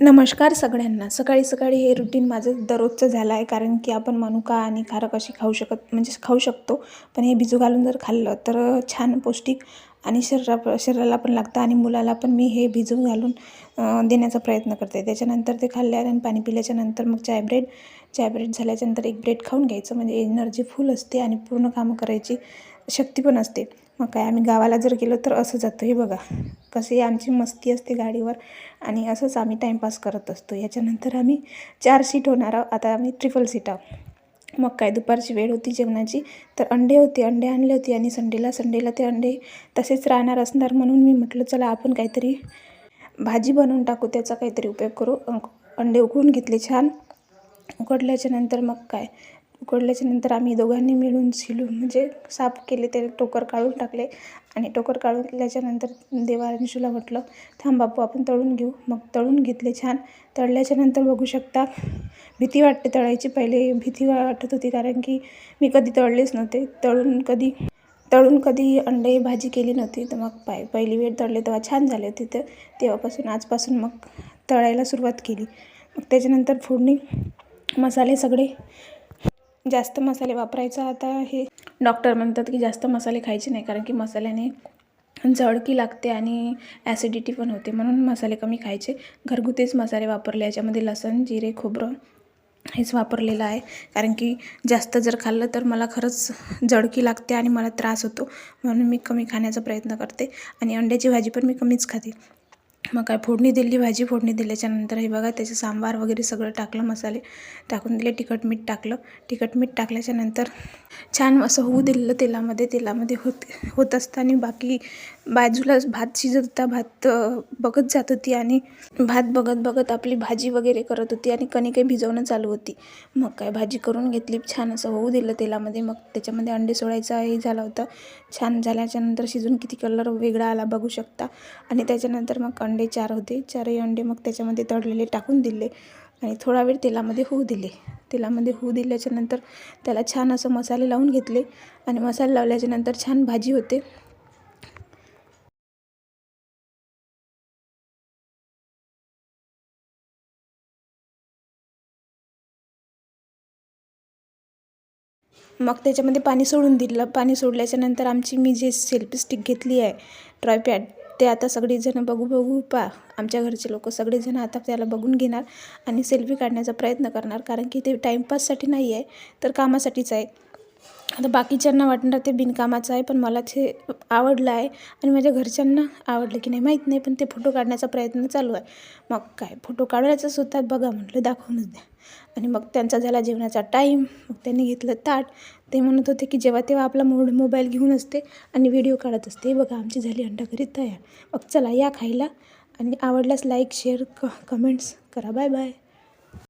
नमस्कार सगळ्यांना. सकाळी सकाळी हे रुटीन माझं दररोजचं झालं आहे कारण की आपण मनुका आणि खारक अशी खाऊ शकत म्हणजे खाऊ शकतो. पण हे भिजू घालून जर खाल्लं तर छान पौष्टिक आणि शरीरा शरीराला पण लागतं आणि मुलाला पण मी हे भिजू घालून देण्याचा प्रयत्न करते. त्याच्यानंतर ते खाल्ल्यावर आणि पाणी पिल्याच्यानंतर मग चाय ब्रेड चाय ब्रेड झाल्याच्यानंतर एक ब्रेड खाऊन घ्यायचं. म्हणजे एनर्जी फुल असते आणि पूर्ण कामं करायची शक्ती पण असते. मग काय आम्ही गावाला जर गेलो तर असं जातो. हे बघा कशी आमची मस्ती असते गाडीवर आणि असंच आम्ही टाईमपास करत असतो. याच्यानंतर आम्ही चार सीट होणार आहोत. आता आम्ही ट्रिपल सीट आहोत. मग काय दुपारची वेळ होती जेवणाची तर अंडे होते. अंडे आणले होते आणि संडेला संडेला ते अंडे तसेच राहणार असणार म्हणून मी म्हटलं चला आपण काहीतरी भाजी बनवून टाकू त्याचा काहीतरी उपयोग करू. अंडे उकळून घेतले छान. उकडल्याच्या नंतर मग काय उकडल्याच्या नंतर आम्ही दोघांनी मिळून शिलून म्हणजे साफ केले ते टोकर काढून टाकले. आणि टोकर काढल्याच्या नंतर देवांशूला म्हटलं थांब बापू आपण तळून घेऊ. मग तळून घेतले छान. तळल्याच्यानंतर बघू शकता भीती वाटते तळायची. पहिले भीती वाटत होती कारण की मी कधी तळलेच नव्हते. तळून कधी तळून कधी अंडे भाजी केली नव्हती. तर मग पाय पहिली वेळ तळले तेव्हा छान झाले होते तर तेव्हापासून आजपासून मग तळायला सुरुवात केली. मग त्याच्यानंतर फोडणी मसाले सगळे जास्त मसाले वापरायचा आता हे डॉक्टर म्हणतात की जास्त मसाले खायचे नाही कारण की मसाल्याने जळकी लागते आणि ॲसिडिटी पण होते. म्हणून मसाले कमी खायचे. घरगुतीच मसाले वापरले. याच्यामध्ये लसण जिरे खोबरं हेच वापरलेलं आहे. कारण की जास्त जर खाल्लं तर मला खरंच जळकी लागते आणि मला त्रास होतो. म्हणून मी कमी खाण्याचा प्रयत्न करते. आणि अंड्याची भाजी पण मी कमीच खाते. मग काय फोडणी दिली भाजी फोडणी दिल्याच्यानंतर हे बघा त्याचे सांबार वगैरे सगळं टाकलं मसाले टाकून दिले तिखट मीठ टाकलं. तिखट मीठ टाकल्याच्यानंतर छान असं होऊ दिलं तेलामध्ये. तेलामध्ये होत होत असताना बाकी बाजूलाच भात शिजत होता भात बघत जात होती आणि भात बघत बघत आपली भाजी वगैरे करत होती आणि कणिकही भिजवणं चालू होती. मग काय भाजी करून घेतली छान असं होऊ दिलं तेलामध्ये. मग त्याच्यामध्ये अंडे सोडायचाही झाला होता. छान झाल्याच्यानंतर शिजून किती कलर वेगळा आला बघू शकता. आणि त्याच्यानंतर मग अंडे चार होते. चारही अंडे मग त्याच्यामध्ये तळलेले टाकून दिले. आणि थोडा वेळ तेलामध्ये होऊ दिले. तेलामध्ये होऊ दिल्याच्यानंतर त्याला छान असं मसाले लावून घेतले. आणि मसाले लावल्याच्यानंतर छान भाजी होते. मग त्याच्यामध्ये पाणी सोडून दिलं. पाणी सोडल्याच्यानंतर आमची मी जे सेल्फी स्टिक घेतली आहे ट्रॉयपॅड ते आता सगळेजण बघू बघू पा. आमच्या घरचे लोक सगळेजण आता त्याला बघून घेणार आणि सेल्फी काढण्याचा प्रयत्न करणार. कारण की ते टाईमपाससाठी नाही आहे तर कामासाठीच आहे. आता बाकीच्यांना वाटणार ते बिनकामाचं आहे पण मला ते आवडलं आहे आणि माझ्या घरच्यांना आवडलं की नाही माहीत नाही पण ते फोटो काढण्याचा प्रयत्न चालू आहे. मग काय फोटो काढायचं सुद्धा बघा म्हटलं दाखवूनच द्या. आणि मग त्यांचा झाला जेवणाचा टाईम मग त्यांनी घेतलं ताट. ते म्हणत होते की जेव्हा तेव्हा आपला मो मोबाईल घेऊन असते आणि व्हिडिओ काढत असते. बघा आमची झाली अंडाकरी तयार. मग चला या खायला आणि आवडल्यास लाईक शेअर क कमेंट्स करा. Bye bye.